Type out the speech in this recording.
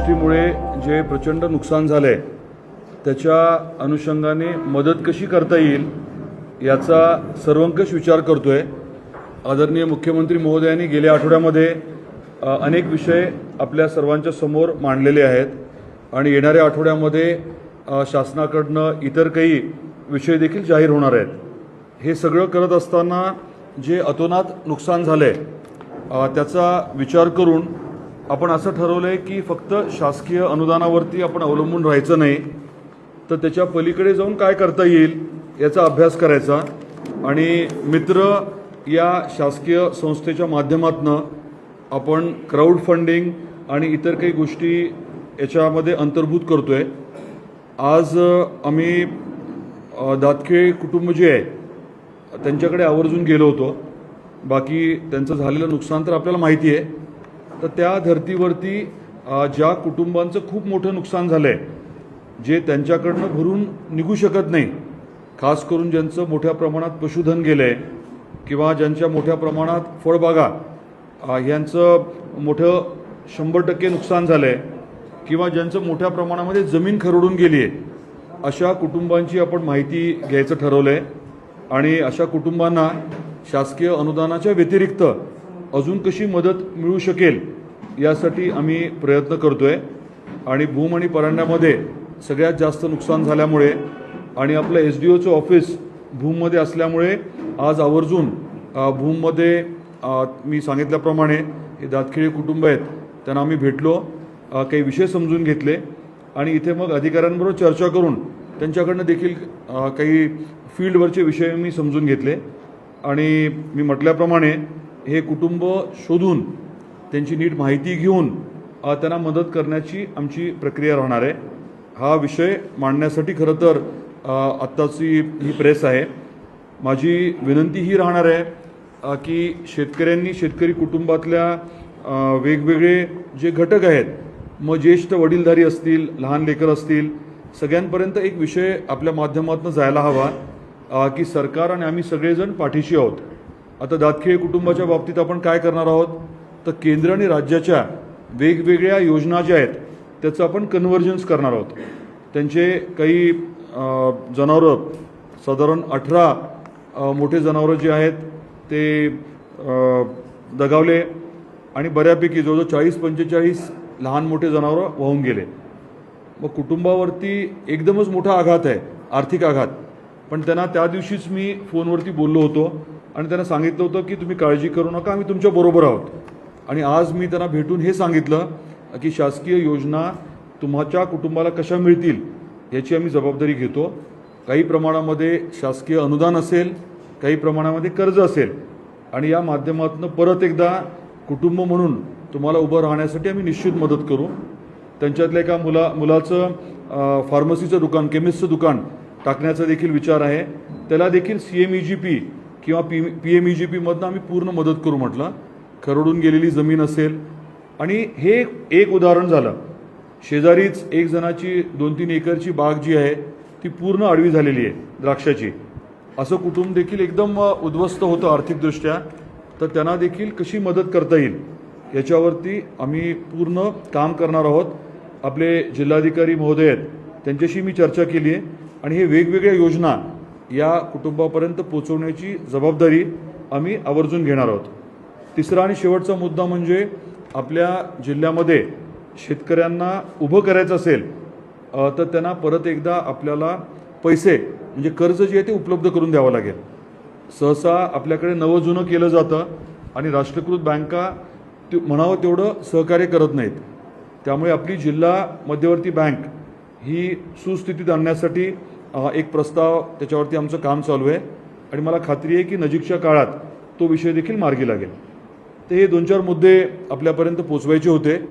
अतिवृष्टीमुळे जे प्रचंड नुकसान झालं आहे त्याच्या अनुषंगाने मदत कशी करता येईल याचा सर्वंकष विचार करतोय. आदरणीय मुख्यमंत्री महोदयांनी गेल्या आठवड्यामध्ये अनेक विषय आपल्या सर्वांच्या समोर मांडलेले आहेत आणि येणाऱ्या आठवड्यामध्ये शासनाकडनं इतर काही विषय देखील जाहीर होणार आहेत. हे सगळं करत असताना जे अतोनात नुकसान झालं आहे त्याचा विचार करून आपण असं ठरवलं आहे की फक्त शासकीय अनुदानावरती आपण अवलंबून राहायचं नाही तर त्याच्या पलीकडे जाऊन काय करता येईल याचा अभ्यास करायचा. आणि मित्र या शासकीय संस्थेच्या माध्यमातनं आपण क्राऊड फंडिंग आणि इतर काही गोष्टी याच्यामध्ये अंतर्भूत करतो आहे आज आम्ही अ, कुटुंब जे आहे त्यांच्याकडे आवर्जून गेलो होतो. बाकी त्यांचं झालेलं नुकसान तर आपल्याला माहिती आहे. तर त्या धर्तीवरती ज्या कुटुंबांचं खूप मोठं नुकसान झालं आहे जे त्यांच्याकडनं भरून निघू शकत नाही खास करून ज्यांचं मोठ्या प्रमाणात पशुधन गेलं आहे किंवा ज्यांच्या मोठ्या प्रमाणात फळबागा यांचं मोठं शंभर टक्के नुकसान झालं आहे किंवा ज्यांचं मोठ्या प्रमाणामध्ये जमीन खरडून गेली आहे अशा कुटुंबांची आपण माहिती घ्यायचं ठरवलं आहे आणि अशा कुटुंबांना शासकीय अनुदानाच्या व्यतिरिक्त अजून कशी मदत मिळू शकेल यासाठी आम्ही प्रयत्न करतोय. आणि भूम आणि परांड्यामध्ये सगळ्यात जास्त नुकसान झाल्यामुळे आणि आपलं एस डी ओचं ऑफिस भूममध्ये असल्यामुळे आज आवर्जून भूममध्ये मी सांगितल्याप्रमाणे हे दातखिळी कुटुंब आहेत त्यांना आम्ही भेटलो काही विषय समजून घेतले आणि इथे मग अधिकाऱ्यांबरोबर चर्चा करून त्यांच्याकडनं देखील काही फील्डवरचे विषय मी समजून घेतले. आणि मी म्हटल्याप्रमाणे हे कुटुंब शोधून त्यांची नीट माहिती घेऊन त्यांना मदत करण्याची आमची प्रक्रिया राहणार आहे. हा विषय मांडण्यासाठी खरं तर आत्ताची ही प्रेस आहे. माझी विनंती ही राहणार आहे की शेतकऱ्यांनी शेतकरी कुटुंबातल्या वेगवेगळे जे घटक आहेत मग ज्येष्ठ वडीलधारी असतील लहान लेकर असतील सगळ्यांपर्यंत एक विषय आपल्या माध्यमातून जायला हवा की सरकार आणि आम्ही सगळेजण पाठीशी आहोत. आता दातखिळे कुटुंबाच्या बाबतीत आपण काय करणार आहोत? तर केंद्र आणि राज्याच्या वेगवेगळ्या योजना ज्या आहेत त्याचं आपण कन्व्हर्जन्स करणार आहोत. त्यांचे काही जनावरं साधारण अठरा मोठे जनावरं जे आहेत ते दगावले आणि बऱ्यापैकी जवळजवळ चाळीस पंचेचाळीस लहान मोठे जनावरं वाहून गेले. मग कुटुंबावरती एकदमच मोठा आघात आहे आर्थिक आघात. पण त्यांना त्या दिवशीच मी फोनवरती बोललो होतो. आणि त्यांना सांगितलं होतं की तुम्ही काळजी करू नका आम्ही तुमच्या बरोबर आहोत. आणि आज मी त्यांना भेटून हे सांगितलं की शासकीय योजना तुमच्या कुटुंबाला कशा मिळतील याची आम्ही जबाबदारी घेतो. काही प्रमाणामध्ये शासकीय अनुदान असेल काही प्रमाणामध्ये कर्ज असेल. आणि या माध्यमातून परत एकदा कुटुंब म्हणून तुम्हाला उभं राहण्यासाठी आम्ही निश्चित मदत करू. त्यांच्यातल्या एका मुला मुलाचं फार्मसीचं दुकान केमिस्टचं दुकान टाकण्याचा देखील विचार आहे. त्याला देखील C M E G P किंवा P P M E G पीमधनं आम्ही पूर्ण मदत करू म्हटलं. खरडून गेलेली जमीन असेल. आणि हे एक उदाहरण झालं. शेजारीच एक जणाची दोन तीन एकरची बाग जी आहे ती पूर्ण आडवी झालेली आहे द्राक्षाची. असं कुटुंब देखील एकदम उद्ध्वस्त होतं आर्थिकदृष्ट्या. तर त्यांना देखील कशी मदत करता येईल? याच्यावरती आम्ही पूर्ण काम करणार आहोत. आपले जिल्हाधिकारी महोदय आहेत. त्यांच्याशी मी चर्चा केली आहे. आणि हे वेगवेगळ्या योजना या कुटुंबापर्यंत पोचवण्याची जबाबदारी आम्ही आवर्जून घेणार आहोत. तिसरा आणि शेवटचा मुद्दा म्हणजे आपल्या जिल्ह्यामध्ये शेतकऱ्यांना उभं करायचं असेल तर त्यांना परत एकदा आपल्याला पैसे म्हणजे कर्ज जे आहे ते उपलब्ध करून द्यावं लागेल. सहसा आपल्याकडे नवं जुनं केलं जातं आणि राष्ट्रीयकृत बँका ते म्हणावं तेवढं सहकार्य करत नाहीत. त्यामुळे आपली जिल्हा मध्यवर्ती बँक ही सुस्थितीत आणण्यासाठी एक प्रस्ताव त्याच्यावरती आमचं काम चालू आहे. आणि मला खात्री आहे की नजीकच्या काळात तो विषय देखील मार्गी लागेल. तर हे दोन चार मुद्दे आपल्यापर्यंत पोचवायचे होते.